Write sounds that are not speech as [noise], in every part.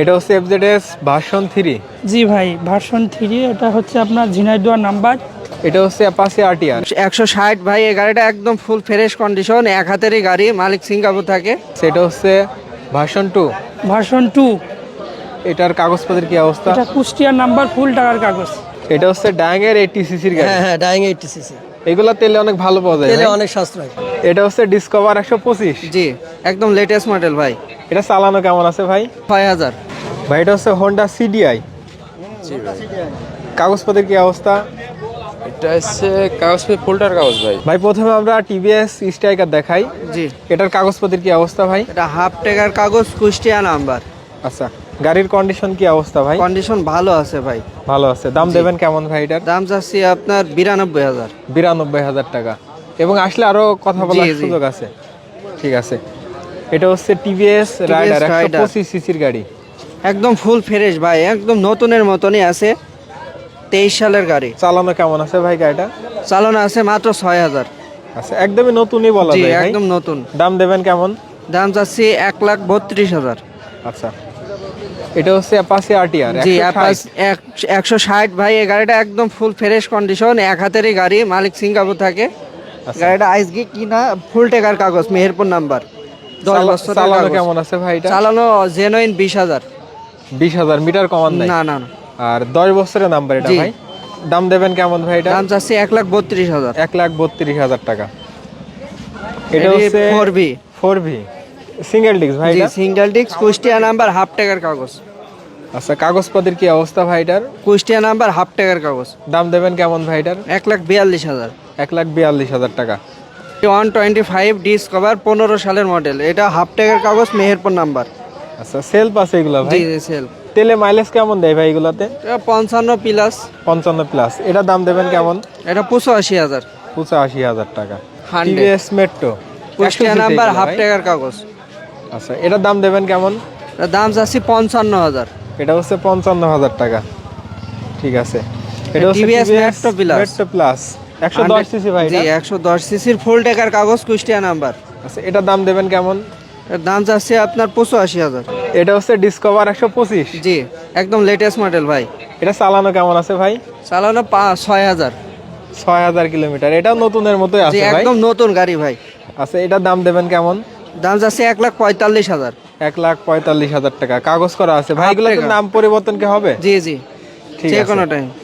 এটা হচ্ছে FZS version three জি ভাই ভার্সন থ্রি এটা হচ্ছে আপনার ঝিনাইদুয়ার নাম্বার এটা হচ্ছে অ্যাপাসি আরটিআর একশো ষাট ভাই এই গাড়িটা একদম ফুল ফ্রেশ কন্ডিশন এক হাতেরই গাড়ি মালিক সিঙ্গাপুর থাকে। সেটা হচ্ছে ভার্সন টু ভার্সন টু এটার কাগজপত্রের কি অবস্থা? এটা কুষ্টিয়ার নাম্বার ফুল টাকার কাগজ। এটা হচ্ছে ডাঙ্গের এইটি সিসির গাড়ি। হ্যাঁ হ্যাঁ ডাইং এইটটি সিসি এগুলা তেলে অনেক ভালো পাওয়া যায় তেলে অনেক সাশ্রয়। এটা হচ্ছে ডিসকভার একশো পঁচিশ। জি। একদম লেটেস্ট মডেল ভাই। এটা চালানো কেমন আছে ভাই? ছয় হাজার। ভাই এটা হচ্ছে হোন্ডা সিডিআই কাগজপত্রের কি অবস্থা? এটা হচ্ছে কাগজ পে ফুলটার কাগজ ভাই। ভাই প্রথমে আমরা টিভিএস স্ট্রাইকার দেখাই। জি। এটার কাগজপত্রের কি অবস্থা ভাই? এটা হাফ টাকার কাগজ কুষ্টিয়া নাম্বার আচ্ছা গাড়ির কন্ডিশন কি অবস্থা ভাই? কন্ডিশন ভালো আছে ভাই। ভালো আছে। দাম দেবেন কেমন ভাই এটার? দাম চাচ্ছি আপনার বিরানব্বই হাজার। বিরানব্বই হাজার টাকা। এবং আসলে আরও কথা বলার। সুযোগ আছে। ঠিক আছে। এটা হচ্ছে টিভিএস রাইডার একশো। পঁচিশ সিসির গাড়ি। একদম ফুল ফ্রেশ ভাই একদম নতুনের মতনই আছে তেইশ সালের গাড়ি। চালানো কেমন আছে ভাই গাড়িটা? চালানো আছে মাত্র ছয় হাজার। আচ্ছা একদমই নতুনই বলা যায় একদম নতুন। দাম দেবেন কেমন? দাম চাচ্ছি এক লাখ বত্রিশ হাজার। আচ্ছা। এটা হচ্ছে অ্যাপাসি আরটিআর জি এক- একশো ষাট ভাই এই গাড়িটা একদম ফুল ফ্রেশ কন্ডিশন এক হাতেরই গাড়ি মালিক সিঙ্গাপুর থাকে। আচ্ছা। গাড়িটা আইসগি কিনা ফুল টেকার কাগজ মেহেরপুর নাম্বার। দশ বছর চালানো কেমন আছে ভাই এটা চালানো জেনুইন বিশ হাজার। বিশ হাজার মিটার কমান নাই? না না আর দশ বছরের নাম্বার এটা ভাই? দাম দেবেন কেমন ভাই এটা দাম চাচ্ছি এক লাখ বত্রিশ হাজার। এক লাখ বত্রিশ হাজার টাকা। এটা হচ্ছে 4V four V single disc ভাই single disc Kushtia number half টাকার কাগজ। আচ্ছা কাগজপত্রের কি অবস্থা ভাইটার? কুষ্টিয়া নাম্বার হাফ টাকার কাগজ। দাম দেবেন কেমন ভাইটার? এক লাখ বিয়াল্লিশ হাজার। এক লাখ বিয়াল্লিশ হাজার টাকা। ওয়ান টোয়েন্টি ফাইভ ডিসকভার পনেরো সালের মডেল। এটা হাফ ট্যাগের কাগজ মেহেরপুর নাম্বার। আচ্ছা সেলফ আছে এগুলো ভাই? সেলফ তেলে মাইলেজ কেমন দেয় ভাই এগুলোতে? পঞ্চান্ন প্লাস পঞ্চান্ন প্লাস এটা দাম দেবেন কেমন? এটা পুশো আশি হাজার। পুশো আশি হাজার টাকা। টিভিএস মেট্রো নাম্বার হাফ ট্যাগের কাগজ। আচ্ছা এটা দাম দেবেন কেমন? দাম চাচ্ছি পঞ্চান্ন হাজার। এটা হচ্ছে পঞ্চান্ন হাজার টাকা। ঠিক আছে। এটা হচ্ছে মেট্রো প্লাস 110 সিসি ভাই কাগজ আচ্ছা, দাম দেবেন কেমন? এটা হচ্ছে ভাই। চালানো কিলোমিটার। নতুনের আছে একদম নতুন গাড়ি ভাই। আচ্ছা, এটার দাম দেবেন কেমন? এক লাখ পঁয়তাল্লিশ হাজার। এক লাখ পঁয়তাল্লিশ হাজার টাকা। কাগজ করা আছে ভাই নাম পরিবর্তন কি হবে? জি জি। কোনো টাইম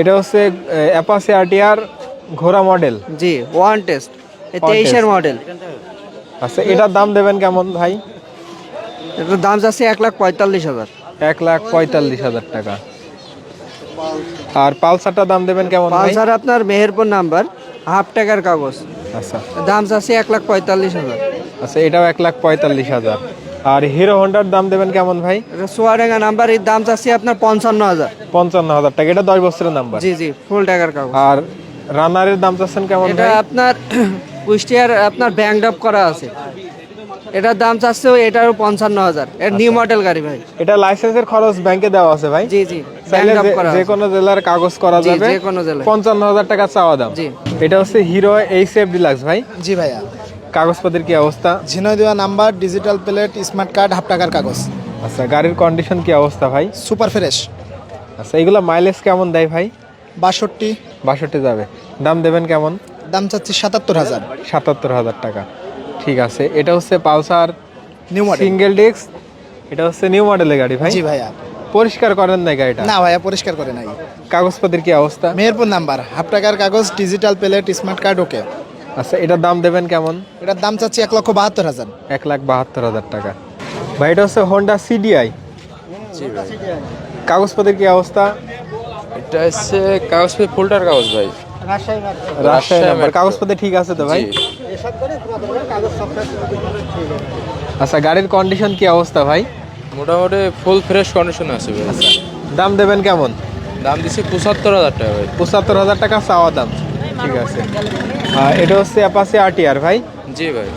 এটা হচ্ছে অ্যাপাসি আরটিআর ঘোড়া মডেল জি ওয়ান টেস্ট তেইশের মডেল আচ্ছা এটার দাম দেবেন কেমন ভাই? এটার দাম যাচ্ছে এক লাখ পঁয়তাল্লিশ হাজার। এক লাখ পঁয়তাল্লিশ হাজার টাকা। আর পালসারটার দাম দেবেন কেমন ভাই? পালসার আপনার মেহেরপুর নাম্বার হাফ টাকার কাগজ। আচ্ছা। দাম যাচ্ছে এক লাখ পঁয়তাল্লিশ হাজার। আচ্ছা এটাও এক লাখ পঁয়তাল্লিশ হাজার। আর হিরো হন্ডার দাম দেবেন কেমন ভাই? এটা সোয়ারেঙ্গা নাম্বার এর দাম চাচ্ছি আপনার পঞ্চান্ন হাজার। পঞ্চান্ন হাজার টাকা এটা দশ বছরের নাম্বার জি জি ফুল টাকার কাগজ। আর রানারের দাম চাচ্ছেন কেমন এটা আপনার [clears throat] কুষ্টিয়ার আপনার ব্যাংক আপ করা আছে। এটার দাম চাচ্ছে এটারও পঞ্চান্ন হাজার। এর নিউ মডেল গাড়ি ভাই। এটা লাইসেন্সের খরচ ব্যাংকে দেওয়া আছে ভাই? জি জি যে-। কোনো জেলার কাগজ করা যাবে। যে কোনো জেলায়। পঞ্চান্ন হাজার টাকা চাওয়া দাম। জি। এটা হচ্ছে হিরো এইচ এফ ডিলাক্স ভাই। জি ভাইয়া। কাগজপত্রের কি অবস্থা? Jhenaidah number digital plate smart card half টাকার কাগজ। আচ্ছা গাড়ির কন্ডিশন কি অবস্থা ভাই? সুপার ফ্রেশ আচ্ছা এগুলো মাইলেজ কেমন দেয় ভাই? বাষট্টি। বাষট্টি যাবে। দাম দেবেন কেমন? দাম চাচ্ছি সাতাত্তর হাজার। সাতাত্তর হাজার টাকা। ঠিক আছে এটা হচ্ছে Pulsar new model single disc এটা হচ্ছে নিউ মডেলের গাড়ি ভাই? জি ভাইয়া। পরিষ্কার করেন নাই গাড়িটা? না ভাইয়া পরিষ্কার করে নাই। কাগজপত্রের কি অবস্থা? মেহেরপুর নাম্বার হাফ টাকার কাগজ digital plate smart card okay আচ্ছা এটার দাম দেবেন কেমন? এটার দাম চাচ্ছি এক লক্ষ বাহাত্তর হাজার। এক লাখ বাহাত্তর হাজার টাকা। ভাই এটা হচ্ছে হোন্ডা সিডিআই কাগজপত্রের কি অবস্থা? এটা হচ্ছে কাগজ পে ফুলটার কাগজ ভাই। রাজশাহী নাম্বার। কাগজপত্র ঠিক আছে তো ভাই? আচ্ছা গাড়ির কন্ডিশন কি অবস্থা ভাই? মোটামুটি ফুল ফ্রেশ কন্ডিশনে আছে ভাই। দাম দেবেন কেমন? দাম দিচ্ছি পঁচাত্তর হাজার টাকা ভাই। পঁচাত্তর হাজার টাকা চাওয়া দাম। ঠিক আছে। এটা হচ্ছে অ্যাপাসি আরটিআর ভাই। জি ভাই।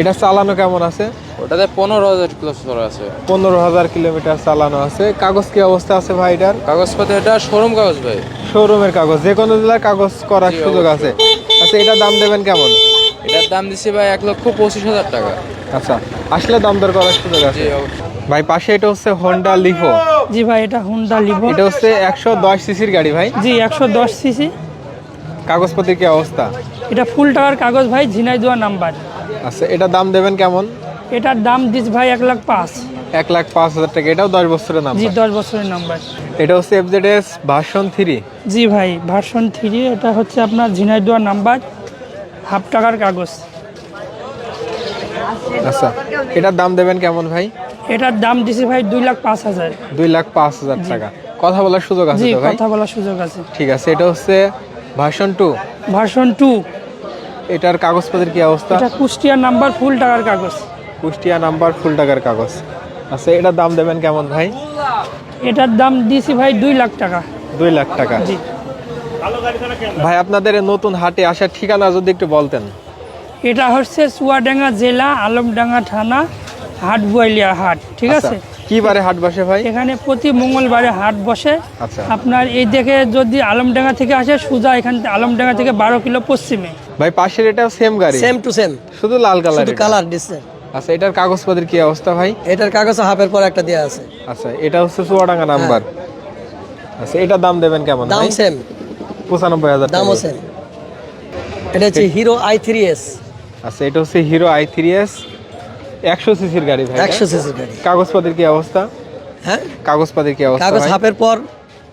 এটা চালানো কেমন আছে? ওটাতে পনেরো হাজার কিলোমিটার আছে। পনেরো হাজার কিলোমিটার চালানো আছে। কাগজ কি অবস্থা আছে ভাই এটার? কাগজপত্র এটা শোরুম কাগজ ভাই। শোরুমের কাগজ। যে কোনো জেলার কাগজ করার সুযোগ আছে। আচ্ছা এটা দাম দেবেন কেমন? এটার দাম দিচ্ছি ভাই এক লক্ষ পঁচিশ হাজার টাকা। আচ্ছা আসলে দাম দর করার সুযোগ আছে। ভাই পাশে এটা হচ্ছে হোন্ডা লিফো জি ভাই এটা হুন্ডা লিভো এটা হচ্ছে একশো দশ সিসির গাড়ি ভাই। জি একশো দশ সিসি কাগজপত্রের কি অবস্থা? এটা ফুল টাকার কাগজ ভাই ঝিনাইদুয়া নাম্বার। আচ্ছা এটা দাম দেবেন কেমন? এটার দাম দিস ভাই এক লাখ পাঁচ। এক লাখ পাঁচ হাজার টাকা এটাও দশ বছরের নাম জি দশ বছরের নাম্বার। এটা হচ্ছে এফজেডএস ভার্সন থ্রি জি ভাই ভার্সন থ্রি এটা হচ্ছে আপনার ঝিনাইদুয়া নাম্বার হাফ টাকার কাগজ। আচ্ছা এটার দাম দেবেন কেমন ভাই? এটার দাম দিছি ভাই দুই লাখ পাঁচ হাজার। দুই লাখ পাঁচ হাজার টাকা। কথা বলার সুযোগ আছে জি কথা বলার সুযোগ আছে। ঠিক আছে এটা হচ্ছে ভার্সন টু? Version two. এটার কাগজপত্রের কি অবস্থা? এটা কুষ্টিয়া নাম্বার ফুল টাকার কাগজ। কুষ্টিয়া নাম্বার ফুল টাকার কাগজ। আচ্ছা এটার দাম দেবেন কেমন ভাই? এটার দাম দিছি ভাই দুই লাখ টাকা। দুই লাখ টাকা। জি। ভাই আপনাদের নতুন হাটে আসার ঠিকানা যদি একটু বলতেন। এটা হচ্ছে চুয়াডাঙ্গা জেলা আলমডাঙ্গা থানা হাট হাটবুয়ালিয়া হাট। ঠিক আচ্ছা, আছে? কি বারে হাট বসে ভাই? এখানে প্রতি মঙ্গলবারে হাট বসে। আচ্ছা। আপনার এই দেখে যদি আলমডাঙ্গা থেকে আসে সোজা এখান থেকে আলমডাঙ্গা থেকে বারো কিলো পশ্চিমে। ভাই পাশের এটাও সেম গাড়ি? সেম টু সেম শুধু লাল কালার কালার দিচ্ছে আচ্ছা এটার কাগজপত্রের কি অবস্থা ভাই? এটার কাগজ হাফের পর একটা দেওয়া আছে। আচ্ছা এটা হচ্ছে চুয়াডাঙ্গা নাম্বার আচ্ছা এটার দাম দেবেন কেমন দাম সেম পঁচানব্বই হাজার টাকা। সেম এটা হচ্ছে হিরো আই থ্রি এস আচ্ছা এটা হচ্ছে হিরো আই থ্রি এস একশো সিসির গাড়ি ভাই একশো সিসির গাড়ি। কাগজপত্রের কি অবস্থা? হ্যাঁ? কাগজপত্রের কি অবস্থা কাগজ? হাফের পর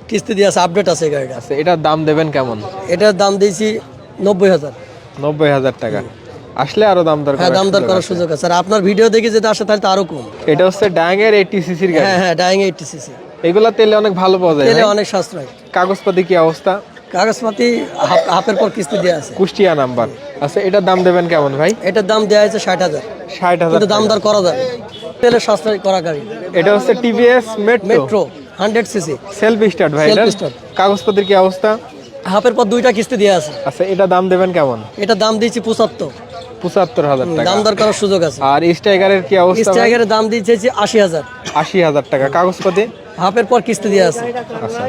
কিস্তি দিয়ে আছে আপডেট আছে গাড়িটা। আচ্ছা এটার দাম দেবেন কেমন? এটার দাম দিয়েছি নব্বই হাজার। নব্বই হাজার টাকা। আসলে আরও দাম দর হ্যাঁ দাম দর করার আছে। সুযোগ আছে। আর আপনার ভিডিও দেখে যদি আসে তাহলে তো আরও কম। এটা হচ্ছে ডাঙ্গের এইটি সিসির গাড়ি। হ্যাঁ হ্যাঁ ডাইং এইটটি সিসি এগুলা তেলে অনেক ভালো পাওয়া যায় তেলে অনেক সাশ্রয়। কাগজপাতি কি অবস্থা? কাগজপাতি হাফ- হাফের পর কিস্তি দেওয়া আছে। কুষ্টিয়া নাম্বার। আচ্ছা এটার দাম দেবেন কেমন ভাই? এটার দাম দেওয়া হয়েছে ষাট হাজার। ষাট হাজার দাম দর করা যাবে তেলে সাশ্রয় করা গাড়ি। এটা হচ্ছে TVS metro metro hundred CC self start ভাই কাগজপত্রের কি অবস্থা? হাফের পর দুইটা কিস্তি দেওয়া আছে। আচ্ছা এটা দাম দেবেন কেমন? এটা দাম দিয়েছি পঁচাত্তর। পঁচাত্তর হাজার টাকা। দাম দর করার সুযোগ আছে। আর স্ট্রাইকারের কি অবস্থা? স্ট্রাইকারের দাম দিয়েছি আশি হাজার। আশি হাজার টাকা। কাগজপাতি হাফের পর কিস্তি দেওয়া আছে। আচ্ছা।